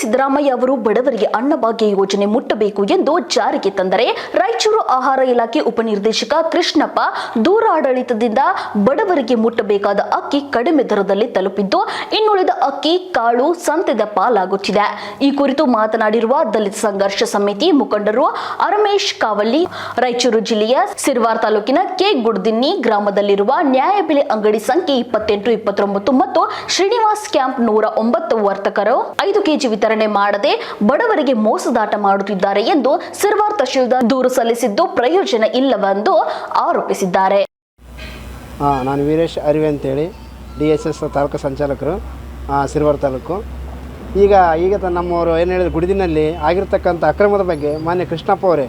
ಸಿದ್ದರಾಮಯ್ಯ ಅವರು ಬಡವರಿಗೆ ಅನ್ನಭಾಗ್ಯ ಯೋಜನೆ ಮುಟ್ಟಬೇಕು ಎಂದು ಜಾರಿಗೆ ತಂದರೆ ರಾಯಚೂರು ಆಹಾರ ಇಲಾಖೆ ಉಪನಿರ್ದೇಶಕ ಕೃಷ್ಣಪ್ಪ ದೂರ ಆಡಳಿತದಿಂದ ಬಡವರಿಗೆ ಮುಟ್ಟಬೇಕಾದ ಅಕ್ಕಿ ಕಡಿಮೆ ದರದಲ್ಲಿ ತಲುಪಿದ್ದು ಇನ್ನುಳಿದ ಅಕ್ಕಿ, ಕಾಳು, ಸಂತೆದ ಪಾಲಾಗುತ್ತಿದೆ. ಈ ಕುರಿತು ಮಾತನಾಡಿರುವ ದಲಿತ ಸಂಘರ್ಷ ಸಮಿತಿ ಮುಖಂಡರು ಅರಮೇಶ್ ಕಾವಲ್ಲಿ ರಾಯಚೂರು ಜಿಲ್ಲೆಯ ಸಿರ್ವಾರ್ ತಾಲೂಕಿನ ಕೆ ಗುಡ್ದಿನ್ನಿ ಗ್ರಾಮದಲ್ಲಿರುವ ನ್ಯಾಯಬೆಲೆ ಅಂಗಡಿ ಸಂಖ್ಯೆ ಇಪ್ಪತ್ತೆಂಟು, ಇಪ್ಪತ್ತೊಂಬತ್ತು ಮತ್ತು ಶ್ರೀನಿವಾಸ್ ಕ್ಯಾಂಪ್ ನೂರ ಒಂಬತ್ತು ವರ್ತಕರು ಐದು ಕೆಜಿ ಮಾಡದೆ ಬಡವರಿಗೆ ಮೋಸದಾಟ ಮಾಡುತ್ತಿದ್ದಾರೆ ಎಂದು ಸಿರ್ವಾರ್ ತಹಶೀಲ್ದಾರ್ ದೂರು ಸಲ್ಲಿಸಿದ್ದು ಪ್ರಯೋಜನ ಇಲ್ಲವೆಂದು ಆರೋಪಿಸಿದ್ದಾರೆ. ನಾನು ವೀರೇಶ್ ಅರಿವೆ ಅಂತೇಳಿ, ಡಿ ಎಸ್ ಎಸ್ ತಾಲೂಕು ಸಂಚಾಲಕರು ಸಿರ್ವಾರ್ ತಾಲೂಕು. ಈಗ ಈಗ ನಮ್ಮವರು ಏನು ಹೇಳಿದ್ರು, ಗುಡಿದಿನಲ್ಲಿ ಆಗಿರ್ತಕ್ಕಂಥ ಅಕ್ರಮದ ಬಗ್ಗೆ ಮಾನ್ಯ ಕೃಷ್ಣಪ್ಪ ಅವರೇ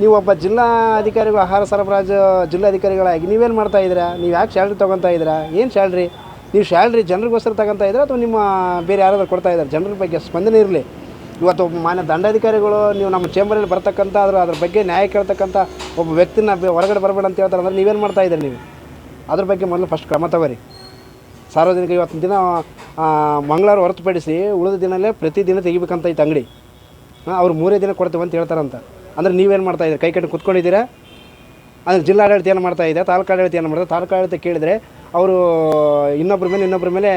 ನೀವು ಒಬ್ಬ ಜಿಲ್ಲಾ ಅಧಿಕಾರಿಗಳು ಆಹಾರ ಸರಬರಾಜು ಜಿಲ್ಲಾಧಿಕಾರಿಗಳಾಗಿ ನೀವೇನು ಮಾಡ್ತಾ ಇದ್ದೀರಾ? ನೀವು ಯಾಕೆ ಸ್ಯಾಲ್ರಿ ತೊಗೊತಾ ಇದ್ದೀರಾ? ಏನು ಸ್ಯಾಲ್ರಿ ನೀವು ಸ್ಯಾಲ್ರಿ ಜನರಿಗೋಸ್ಕರ ತಗೊತಾ ಇದ್ರೆ ಅಥವಾ ನಿಮ್ಮ ಬೇರೆ ಯಾರಾದರೂ ಕೊಡ್ತಾ ಇದ್ದಾರೆ? ಜನರ ಬಗ್ಗೆ ಸ್ಪಂದನೆ ಇರಲಿ. ಇವತ್ತು ಒಬ್ಬ ಮಾನ್ಯ ದಂಡಾಧಿಕಾರಿಗಳು, ನೀವು ನಮ್ಮ ಚೇಂಬರಲ್ಲಿ ಬರ್ತಕ್ಕಂಥ ಅದ್ರ ಅದ್ರ ಬಗ್ಗೆ ನ್ಯಾಯ ಕೇಳ್ತಕ್ಕಂಥ ಒಬ್ಬ ವ್ಯಕ್ತಿನ ಹೊರಗಡೆ ಬರಬೇಡ ಅಂತ ಹೇಳ್ತಾರೆ ಅಂದ್ರೆ ನೀವೇನು ಮಾಡ್ತಾ ಇದ್ದೀರಿ ನೀವು? ಅದ್ರ ಬಗ್ಗೆ ಮೊದಲು ಫಸ್ಟ್ ಕ್ರಮ ತಗೋರಿ. ಸಾರ್ವಜನಿಕ ಇವತ್ತಿನ ದಿನ ಮಂಗಳವಾರ ಹೊರತುಪಡಿಸಿ ಉಳಿದ ದಿನಲ್ಲೇ ಪ್ರತಿದಿನ ತೆಗಿಬೇಕಂತ ಐತೆ ಅಂಗಡಿ ಹಾಂ, ಅವ್ರು ಮೂರೇ ದಿನ ಕೊಡ್ತೀವಿ ಅಂತ ಹೇಳ್ತಾರಂತ. ಅಂದರೆ ನೀವೇನು ಮಾಡ್ತಾ ಇದ್ದೀರಿ? ಕೈ ಕಟ್ಟಿ ಕುತ್ಕೊಂಡಿದ್ದೀರಾ? ಅಂದರೆ ಜಿಲ್ಲಾಡಳಿತ ಏನು ಮಾಡ್ತಾ ಇದೆ? ತಾಲೂಕು ಆಡಳಿತ ಏನು ಮಾಡ್ತಾರೆ ತಾಲೂಕು ಆಡಳಿತ ಕೇಳಿದರೆ ಅವರು ಇನ್ನೊಬ್ಬರ ಮೇಲೆ ಇನ್ನೊಬ್ಬರ ಮೇಲೆ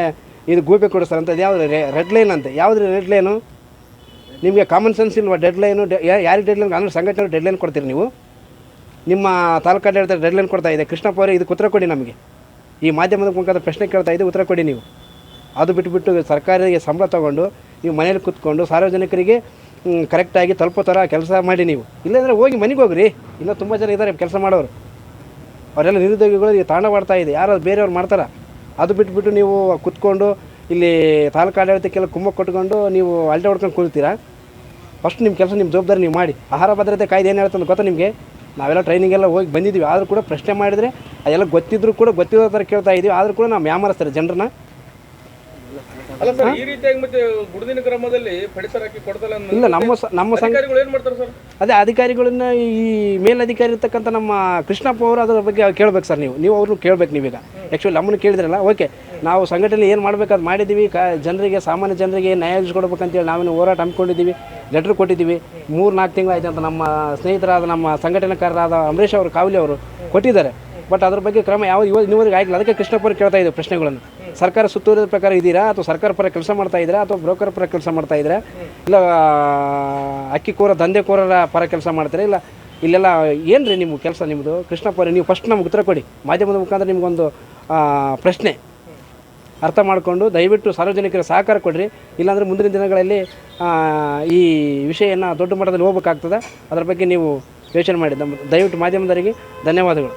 ಇದು ಗೂಬೆ ಕೊಡಿಸ್ತಾರೆ ಅಂತ ಯಾವುದು ರೆಡ್ ಲೈನ್ ಅಂತ. ಯಾವ್ದು ರೆಡ್ ಲೈನು ನಿಮಗೆ ಕಾಮನ್ ಸೆನ್ಸ್ ಇಲ್ವಾ? ಡೆಡ್ ಲೈನು ಯಾರಿಗೆ ಡೆಡ್ ಲೈನ್ ಅಂದರೆ ಸಂಘಟನೆ ಡೆಡ್ ಲೈನ್ ಕೊಡ್ತೀರಿ ನೀವು? ನಿಮ್ಮ ತಾಲೂಕು ಆಡಳಿತ ಡೆಡ್ ಲೈನ್ ಕೊಡ್ತಾ ಇದೆ. ಕೃಷ್ಣಪ್ಪ ಅವರೇ ಇದಕ್ಕೆ ಉತ್ತರ ಕೊಡಿ ನಮಗೆ. ಈ ಮಾಧ್ಯಮದ ಮುಖಾಂತರ ಪ್ರಶ್ನೆ ಕೇಳ್ತಾ ಇದೆ, ಉತ್ತರ ಕೊಡಿ ನೀವು. ಅದು ಬಿಟ್ಟುಬಿಟ್ಟು ಸರ್ಕಾರಿಗೆ ಸಂಬಳ ತಗೊಂಡು, ನೀವು ಮನೇಲಿ ಕೂತ್ಕೊಂಡು ಸಾರ್ವಜನಿಕರಿಗೆ ಕರೆಕ್ಟಾಗಿ ತಲುಪೋ ಥರ ಕೆಲಸ ಮಾಡಿ ನೀವು. ಇಲ್ಲಾಂದರೆ ಹೋಗಿ ಮನೆಗೆ ಹೋಗ್ರಿ. ಇನ್ನೂ ತುಂಬ ಜನ ಇದ್ದಾರೆ ಕೆಲಸ ಮಾಡೋರು. ಅವರೆಲ್ಲ ನಿರುದ್ಯೋಗಿಗಳು ಈಗ ತಾಂಡವಾಡ್ತಾ ಇದೆ. ಯಾರು ಬೇರೆಯವ್ರು ಮಾಡ್ತಾರೆ? ಅದು ಬಿಟ್ಬಿಟ್ಟು ನೀವು ಕುತ್ಕೊಂಡು ಇಲ್ಲಿ ತಾಲೂಕು ಆಡಳಿತಕ್ಕೆಲ್ಲ ಕುಂಭ ಕೊಟ್ಕೊಂಡು ನೀವು ಅಲ್ಟೆ ಹೊಡ್ಕೊಂಡು ಕುಳ್ತೀರಾ ಫಸ್ಟ್ ನಿಮ್ಮ ಕೆಲಸ ನಿಮ್ಮ ಜವಾಬ್ದಾರಿ ನೀವು ಮಾಡಿ. ಆಹಾರ ಭದ್ರತೆ ಕಾಯ್ದೆ ಏನು ಹೇಳ್ತಂದು ಗೊತ್ತಾ ನಿಮಗೆ? ನಾವೆಲ್ಲ ಟ್ರೈನಿಂಗ್ ಎಲ್ಲ ಹೋಗಿ ಬಂದಿದ್ದೀವಿ ಆದರೂ ಕೂಡ ಪ್ರಶ್ನೆ ಮಾಡಿದರೆ ಅದೆಲ್ಲ ಗೊತ್ತಿದ್ದರೂ ಕೂಡ ಗೊತ್ತಿರೋ ಥರ ಕೇಳ್ತಾ ಇದ್ದೀವಿ ಆದರೂ ಕೂಡ ನಾವು ಮ್ಯಾಮರಿಸ್ತಾರೆ ಜನರನ್ನ. ಅಲ್ಲ ಸರ್ ಈ ರೀತಿಯಾಗಿ ಮತ್ತೆ ಗುಡುದಿನ ಕ್ರಮದಲ್ಲಿ ಪಡಿತರ ಹಾಕಿ ಕೊಡ್ತಲ್ಲ ಇಲ್ಲ ನಮ್ಮ ಸ- ನಮ್ಮ ಸಂಘ ಅಧಿಕಾರಿಗಳು ಏನ್ ಮಾಡ್ತಾರೆ ಸರ್? ಅದೇ ಅಧಿಕಾರಿಗಳನ್ನ ಈ ಮೇಲಧಿಕಾರಿ ಇರ್ತಕ್ಕಂಥ ನಮ್ಮ ಕೃಷ್ಣಪ್ಪ ಅವರು ಅದರ ಬಗ್ಗೆ ಕೇಳ್ಬೇಕು ಸರ್ ನೀವು. ನೀವು ಅವ್ರನ್ನ ಕೇಳ್ಬೇಕು ನೀವೀಗ. ಆ್ಯಕ್ಚುಲಿ ನಮ್ಮನ್ನು ಕೇಳಿದ್ರಲ್ಲ? ಓಕೆ ನಾವು ಸಂಘಟನೆ ಏನು ಮಾಡಬೇಕಾದ್ ಮಾಡಿದ್ದೀವಿ ಕ ಜನರಿಗೆ ಸಾಮಾನ್ಯ ಜನರಿಗೆ ನ್ಯಾಯ ಕೊಡ್ಬೇಕಂತೇಳಿ ನಾವೇನು ಹೋರಾಟ ಹಮ್ಮಿಕೊಂಡಿದ್ದೀವಿ ಲೆಟ್ರ್ ಕೊಟ್ಟಿದ್ದೀವಿ ಮೂರು ನಾಲ್ಕು ತಿಂಗಳು ಆಯ್ತು ಅಂತ ನಮ್ಮ ಸ್ನೇಹಿತರಾದ ನಮ್ಮ ಸಂಘಟನೆಕಾರರಾದ ಅಂಬರೀಷ್ ಅವರು ಕಾವಲಿ ಅವರು ಕೊಟ್ಟಿದ್ದಾರೆ. ಬಟ್ ಅದ್ರ ಬಗ್ಗೆ ಕ್ರಮ ಯಾವ ಇವಾಗ ನೀವರಿಗೆ ಆಗಿಲ್ಲ. ಅದಕ್ಕೆ ಕೃಷ್ಣಪ್ಪ ಅವರು ಕೇಳ್ತಾ ಇದ್ದೀವಿ ಪ್ರಶ್ನೆಗಳನ್ನು. ಸರ್ಕಾರ ಸುತ್ತುವರಿದ ಪ್ರಕಾರ ಇದ್ದೀರಾ ಅಥವಾ ಸರ್ಕಾರ ಪರ ಕೆಲಸ ಮಾಡ್ತಾ ಇದ್ದೀರಾ ಅಥವಾ ಬ್ರೋಕರ್ ಪರ ಕೆಲಸ ಮಾಡ್ತಾ ಇದ್ದೀರಾ ಇಲ್ಲ ಅಕ್ಕಿಕೋರ ದಂಧೆಕೋರರ ಪರ ಕೆಲಸ ಮಾಡ್ತೀರಾ? ಇಲ್ಲ, ಇಲ್ಲೆಲ್ಲ ಏನು ರೀ ನಿಮ್ಮ ಕೆಲಸ ನಿಮ್ಮದು ಕೃಷ್ಣಪ್ಪ ನೀವು ಫಸ್ಟ್ ನಮ್ಗೆ ಉತ್ತರ ಕೊಡಿ. ಮಾಧ್ಯಮದ ಮುಖಾಂತರ ನಿಮಗೊಂದು ಪ್ರಶ್ನೆ ಅರ್ಥ ಮಾಡಿಕೊಂಡು ದಯವಿಟ್ಟು ಸಾರ್ವಜನಿಕರ ಸಹಕಾರ ಕೊಡಿರಿ. ಇಲ್ಲಾಂದರೆ ಮುಂದಿನ ದಿನಗಳಲ್ಲಿ ಈ ವಿಷಯನ ದೊಡ್ಡ ಮಟ್ಟದಲ್ಲಿ ಹೋಗ್ಬೇಕಾಗ್ತದೆ. ಅದರ ಬಗ್ಗೆ ನೀವು ಯೋಚನೆ ಮಾಡಿ. ನಮ್ಮ ದಯವಿಟ್ಟು ಮಾಧ್ಯಮದವರಿಗೆ ಧನ್ಯವಾದಗಳು.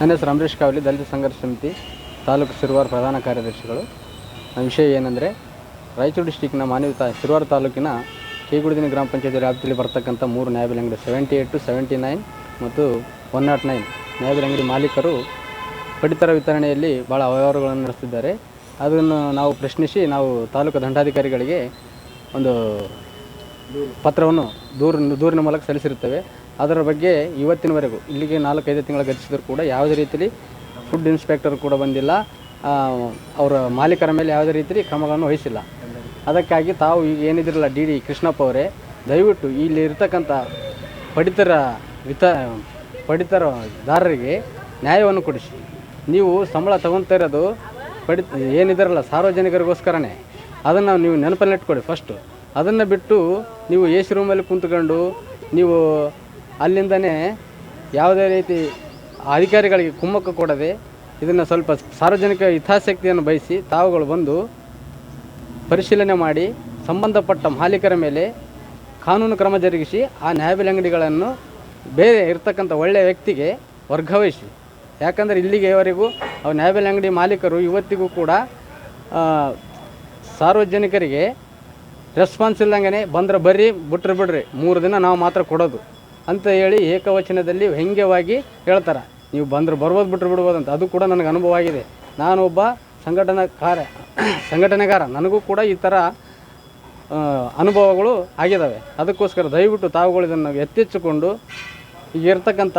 ನನ್ನ ಹೆಸರು ಅಂಬರೀಷ್ ಕಾವಲಿ, ದಲಿತ ಸಂಘರ್ಷ ಸಮಿತಿ. ತಾಲೂಕು ಸಿರುವಾರ ಪ್ರಧಾನ ಕಾರ್ಯದರ್ಶಿಗಳು. ವಿಷಯ ಏನಂದರೆ, ರಾಯಚೂರು ಡಿಸ್ಟಿಕ್ನ ಮಾನ್ಯತಾ ಸಿರುವಾರ ತಾಲೂಕಿನ ಕೇಗುಡಿದಿನ ಗ್ರಾಮ ಪಂಚಾಯತಿ ವ್ಯಾಪ್ತಿಯಲ್ಲಿ ಬರ್ತಕ್ಕಂಥ ಮೂರು ನ್ಯಾಯಬೆಲೆ ಅಂಗಡಿ seventy eight two seventy nine ಮತ್ತು ಒನ್ ನಾಟ್ ನೈನ್ ನ್ಯಾಯಬೆಲೆ ಅಂಗಡಿ ಮಾಲೀಕರು ಪಡಿತರ ವಿತರಣೆಯಲ್ಲಿ ಭಾಳ ಅವ್ಯವಹಾರಗಳನ್ನು ನಡೆಸ್ತಿದ್ದಾರೆ. ಅದನ್ನು ನಾವು ಪ್ರಶ್ನಿಸಿ, ನಾವು ತಾಲೂಕು ದಂಡಾಧಿಕಾರಿಗಳಿಗೆ ಒಂದು ಪತ್ರವನ್ನು ದೂರ, ದೂರಿನ ಮೂಲಕ ಸಲ್ಲಿಸಿರುತ್ತೇವೆ. ಅದರ ಬಗ್ಗೆ ಇವತ್ತಿನವರೆಗೂ, ಇಲ್ಲಿಗೆ ನಾಲ್ಕೈದು ತಿಂಗಳ ಗತಿಸಿದರೂ ಕೂಡ ಯಾವುದೇ ರೀತಿಯಲ್ಲಿ ಫುಡ್ ಇನ್ಸ್ಪೆಕ್ಟರ್ ಕೂಡ ಬಂದಿಲ್ಲ. ಅವರ ಮಾಲೀಕರ ಮೇಲೆ ಯಾವುದೇ ರೀತಿ ಕ್ರಮಗಳನ್ನು ವಹಿಸಿಲ್ಲ. ಅದಕ್ಕಾಗಿ ತಾವು ಈಗ ಏನಿದಿರಲ್ಲ, ಡಿ ಡಿ ಕೃಷ್ಣಪ್ಪ ಅವರೇ, ದಯವಿಟ್ಟು ಇಲ್ಲಿ ಇರತಕ್ಕಂಥ ಪಡಿತರ ವಿತ ಪಡಿತರದಾರರಿಗೆ ನ್ಯಾಯವನ್ನು ಕೊಡಿಸಿ. ನೀವು ಸಂಬಳ ತಗೊತಾ ಇರೋದು ಪಡಿ, ಏನಿದಾರಲ್ಲ ಸಾರ್ವಜನಿಕರಿಗೋಸ್ಕರನೇ. ಅದನ್ನು ನೀವು ನೆನಪಲ್ಲಿಟ್ಕೊಳ್ಳಿ ಫಸ್ಟು ಅದನ್ನು ಬಿಟ್ಟು ನೀವು ಎ ಸಿ ರೂಮಲ್ಲಿ ಕುಂತ್ಕೊಂಡು ನೀವು ಅಲ್ಲಿಂದನೇ ಯಾವುದೇ ರೀತಿ ಅಧಿಕಾರಿಗಳಿಗೆ ಕುಮ್ಮಕ್ಕು ಕೊಡದೆ ಇದನ್ನು ಸ್ವಲ್ಪ ಸಾರ್ವಜನಿಕ ಹಿತಾಸಕ್ತಿಯನ್ನು ಬಯಸಿ ತಾವುಗಳು ಬಂದು ಪರಿಶೀಲನೆ ಮಾಡಿ ಸಂಬಂಧಪಟ್ಟ ಮಾಲೀಕರ ಮೇಲೆ ಕಾನೂನು ಕ್ರಮ ಜರುಗಿಸಿ ಆ ನ್ಯಾಯಬೆಲೆ ಅಂಗಡಿಗಳನ್ನು ಬೇರೆ ಇರ್ತಕ್ಕಂಥ ಒಳ್ಳೆಯ ವ್ಯಕ್ತಿಗೆ ವರ್ಗಾವಹಿಸಿ ಯಾಕಂದರೆ ಇಲ್ಲಿಗೆವರೆಗೂ ಆ ನ್ಯಾಯಬೆಲೆ ಅಂಗಡಿ ಮಾಲೀಕರು ಇವತ್ತಿಗೂ ಕೂಡ ಸಾರ್ವಜನಿಕರಿಗೆ ರೆಸ್ಪಾನ್ಸ್ ಇಲ್ಲಂಗೆ ಬಂದ್ರೆ ಬರ್ರಿ, ಬಿಟ್ರೆ ಬಿಡ್ರಿ, ಮೂರು ದಿನ ನಾವು ಮಾತ್ರ ಕೊಡೋದು. ಅಂತ ಹೇಳಿ ಏಕವಚನದಲ್ಲಿ ವ್ಯಂಗ್ಯವಾಗಿ ಹೇಳ್ತಾರೆ. ನೀವು ಬಂದ್ರೆ ಬರ್ಬೋದು ಬಿಟ್ರೆ ಬಿಡ್ಬೋದು ಅಂತ. ಅದು ಕೂಡ ನನಗೆ ಅನುಭವ ಆಗಿದೆ. ನಾನೊಬ್ಬ ಸಂಘಟನಾಕಾರ ಸಂಘಟನೆಗಾರ. ನನಗೂ ಕೂಡ ಈ ಥರ ಅನುಭವಗಳು ಆಗಿದ್ದಾವೆ ಅದಕ್ಕೋಸ್ಕರ ದಯವಿಟ್ಟು ತಾವುಗಳು ಇದನ್ನು ಎತ್ತಿಚ್ಚಿಕೊಂಡು ಈಗ ಇರ್ತಕ್ಕಂಥ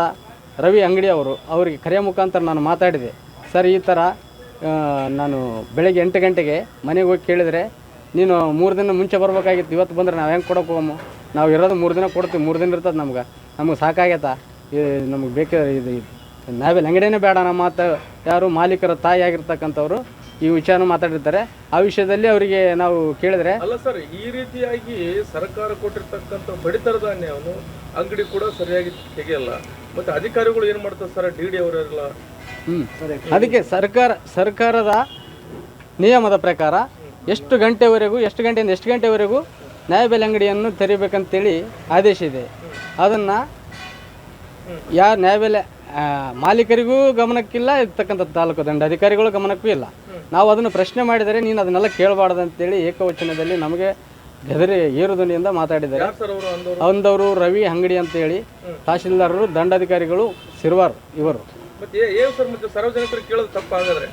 ರವಿ ಅಂಗಡಿ ಅವರು, ಅವರಿಗೆ ಕರೆಯ ಮುಖಾಂತರ ನಾನು ಮಾತಾಡಿದೆ. ಸರ್, ಈ ಥರ ನಾನು ಬೆಳಗ್ಗೆ ಎಂಟು ಗಂಟೆಗೆ ಮನೆಗೆ ಹೋಗಿ ಕೇಳಿದರೆ, ನೀನು ಮೂರು ದಿನ ಮುಂಚೆ ಬರಬೇಕಾಗಿತ್ತು. ಇವತ್ತು ಬಂದರೆ ನಾವು ಹೆಂಗೆ ಕೊಡೋಕೆ ಹೋಗಮ್ಮ ನಾವು ಇರೋದು ಮೂರು ದಿನ ಕೊಡ್ತೀವಿ ಮೂರು ದಿನ ಇರ್ತದೆ ನಮ್ಗೆ. ನಮಗೆ ಸಾಕಾಗ್ಯತ ಇದು ನಮಗೆ ಬೇಕೇ ಇದು ನಾವೆಲ್ಲ ಅಂಗಡಿನೇ ಬೇಡ ನಮ್ಮ ಮಾತು ಯಾರು ಮಾಲೀಕರ ತಾಯಿ ಆಗಿರ್ತಕ್ಕಂಥವ್ರು ಈ ವಿಚಾರ ಮಾತಾಡಿರ್ತಾರೆ. ಆ ವಿಷಯದಲ್ಲಿ ಅವರಿಗೆ ನಾವು ಕೇಳಿದ್ರೆ ಅಲ್ಲ ಸರ್ ಈ ರೀತಿಯಾಗಿ ಸರ್ಕಾರ ಕೊಟ್ಟಿರ್ತಕ್ಕಂಥ ಪಡಿತರ ಧಾನ್ಯವನ್ನು ಅಂಗಡಿ ಕೂಡ ಸರಿಯಾಗಿ ತೆಗೆಯಲ್ಲ. ಮತ್ತೆ ಅಧಿಕಾರಿಗಳು ಏನು ಮಾಡ್ತಾರೆ ಸರ್ ಡಿ ಡಿ ಅವರೆಲ್ಲ? ಹ್ಮ್. ಅದಕ್ಕೆ ಸರ್ಕಾರ ಸರ್ಕಾರದ ನಿಯಮದ ಪ್ರಕಾರ ಎಷ್ಟು ಗಂಟೆವರೆಗೂ ಎಷ್ಟು ಗಂಟೆಯಿಂದ ಎಷ್ಟು ಗಂಟೆವರೆಗೂ ನ್ಯಾಯಬೆಲೆ ಅಂಗಡಿಯನ್ನು ತೆರಿಬೇಕಂತೇಳಿ ಆದೇಶ ಇದೆ. ಅದನ್ನು ಯಾರು ನ್ಯಾಯಬೆಲೆ ಮಾಲೀಕರಿಗೂ ಗಮನಕ್ಕಿಲ್ಲ ಇರ್ತಕ್ಕಂಥ ತಾಲೂಕು ದಂಡಾಧಿಕಾರಿಗಳು ಗಮನಕ್ಕೂ ಇಲ್ಲ. ನಾವು ಅದನ್ನು ಪ್ರಶ್ನೆ ಮಾಡಿದರೆ ನೀನು ಅದನ್ನೆಲ್ಲ ಕೇಳಬಾರ್ದು ಅಂತೇಳಿ ಏಕವಚನದಲ್ಲಿ ನಮಗೆ ಗದರಿ ಏರುದನಿಯಿಂದ ಮಾತಾಡಿದ್ದಾರೆ. ಅಂದವರು? ರವಿ ಅಂಗಡಿ ಅಂತೇಳಿ ತಹಶೀಲ್ದಾರರು ದಂಡಾಧಿಕಾರಿಗಳು ಸಿರ್ವಾರ್ ಇವರು. ಸಾರ್ವಜನಿಕರು ಕೇಳೋದು ತಪ್ಪಾಗಾದ್ರೆ?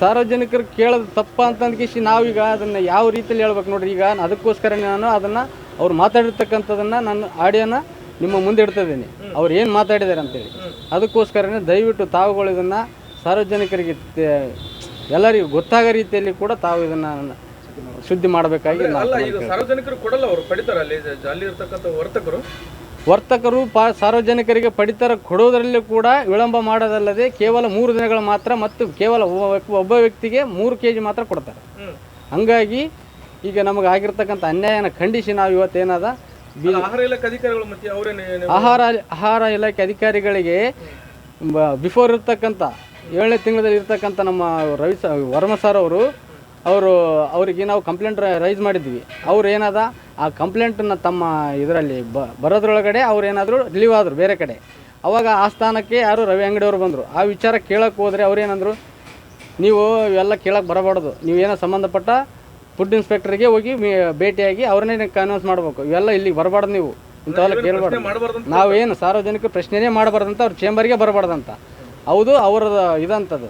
ಸಾರ್ವಜನಿಕರು ಕೇಳೋದು ತಪ್ಪ ಅಂತಂದ್ಕಿಸಿ ನಾವೀಗ ಅದನ್ನು ಯಾವ ರೀತಿಯಲ್ಲಿ ಹೇಳ್ಬೇಕು ನೋಡ್ರಿ. ಈಗ ಅದಕ್ಕೋಸ್ಕರ ನಾನು ಅದನ್ನು ಅವ್ರು ಮಾತಾಡಿರ್ತಕ್ಕಂಥದ್ದನ್ನು ನಾನು ಆಡಿಯೋನ ನಿಮ್ಮ ಮುಂದೆ ಇಡ್ತಾ ಇಡ್ತಿದ್ದೀನಿ ಅವ್ರು ಏನು ಮಾತಾಡಿದ್ದಾರೆ ಅಂತೇಳಿ. ಅದಕ್ಕೋಸ್ಕರನೇ ದಯವಿಟ್ಟು ತಾವುಗಳು ಇದನ್ನು ಸಾರ್ವಜನಿಕರಿಗೆ ಎಲ್ಲರಿಗೂ ಗೊತ್ತಾಗೋ ರೀತಿಯಲ್ಲಿ ಕೂಡ ತಾವು ಇದನ್ನು ಶುದ್ಧಿ ಮಾಡಬೇಕಾಗಿ ಸಾರ್ವಜನಿಕರು ಕೊಡಲ್ಲ ಅವರು ಪಡಿತಾರೆ ಅಲ್ಲಿ ಅಲ್ಲಿ ಇರ್ತಕ್ಕಂಥ ವರ್ತಕರು. ವರ್ತಕರು ಪಾ ಸಾರ್ವಜನಿಕರಿಗೆ ಪಡಿತರ ಕೊಡೋದರಲ್ಲೂ ಕೂಡ ವಿಳಂಬ ಮಾಡೋದಲ್ಲದೆ ಕೇವಲ ಮೂರು ದಿನಗಳು ಮಾತ್ರ ಮತ್ತು ಕೇವಲ ಒಬ್ಬ ವ್ಯಕ್ತಿ- ಒಬ್ಬ ವ್ಯಕ್ತಿಗೆ ಮೂರು ಕೆ ಜಿ ಮಾತ್ರ ಕೊಡ್ತಾರೆ. ಹಂಗಾಗಿ ಈಗ ನಮಗೆ ಆಗಿರ್ತಕ್ಕಂಥ ಅನ್ಯಾಯನ ಖಂಡಿಸಿ ನಾವು ಇವತ್ತೇನದ ಆಹಾರ ಇಲಾಖೆ ಅಧಿಕಾರಿಗಳು ಮತ್ತೆ ಆಹಾರ ಆಹಾರ ಇಲಾಖೆ ಅಧಿಕಾರಿಗಳಿಗೆ ಬಿಫೋರ್ ಇರ್ತಕ್ಕಂಥ ಏಳನೇ ತಿಂಗಳಲ್ಲಿ ಇರ್ತಕ್ಕಂಥ ನಮ್ಮ ರವಿ ಸ ವರ್ಮ ಸರ್ ಅವರು ಅವರು ಅವರಿಗೆ ನಾವು ಕಂಪ್ಲೇಂಟ್ ರೈಸ್ ಮಾಡಿದ್ವಿ. ಅವ್ರು ಏನದ ಆ ಕಂಪ್ಲೇಂಟನ್ನು ತಮ್ಮ ಇದರಲ್ಲಿ ಬ ಬರೋದ್ರೊಳಗಡೆ ಅವ್ರೇನಾದರೂ ರಿಲೀವ್ ಆದರು ಬೇರೆ ಕಡೆ. ಅವಾಗ ಆ ಸ್ಥಾನಕ್ಕೆ ಯಾರು ರವಿ ಅಂಗಡಿಯವರು ಬಂದರು. ಆ ವಿಚಾರ ಕೇಳೋಕ್ಕೆ ಹೋದರೆ ಅವ್ರೇನಂದರು ನೀವು ಇವೆಲ್ಲ ಕೇಳಕ್ಕೆ ಬರಬಾರ್ದು. ನೀವೇನೋ ಸಂಬಂಧಪಟ್ಟ ಫುಡ್ ಇನ್ಸ್ಪೆಕ್ಟರ್ಗೆ ಹೋಗಿ ಭೇಟಿಯಾಗಿ ಅವ್ರನ್ನೇ ಕನ್ವಿನ್ಸ್ ಮಾಡಬೇಕು. ಇವೆಲ್ಲ ಇಲ್ಲಿಗೆ ಬರಬಾರ್ದು ನೀವು. ಇಂಥವೆಲ್ಲ ಕೇಳಬಾರ್ದು. ನಾವೇನು ಸಾರ್ವಜನಿಕ ಪ್ರಶ್ನೆನೇ ಮಾಡಬಾರ್ದಂತ ಅವ್ರ ಚೇಂಬರ್ಗೆ ಬರಬಾರ್ದಂತ. ಹೌದು ಅವರದ ಇದಂಥದ್ದು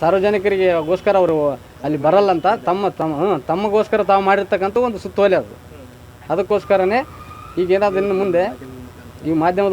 ಸಾರ್ವಜನಿಕರಿಗೆಗೋಸ್ಕರ ಅವರು ಅಲ್ಲಿ ಬರಲ್ಲಂತ ತಮ್ಮ ತಮ್ಮ ಹ್ಞೂ ತಮಗೋಸ್ಕರ ತಾವು ಮಾಡಿರ್ತಕ್ಕಂಥ ಒಂದು ಸುತ್ತೋಲೆ ಅದು. ಅದಕ್ಕೋಸ್ಕರನೇ ಈಗ ಏನಾದ್ರು ಇನ್ನು ಮುಂದೆ ಈ ಮಾಧ್ಯಮದ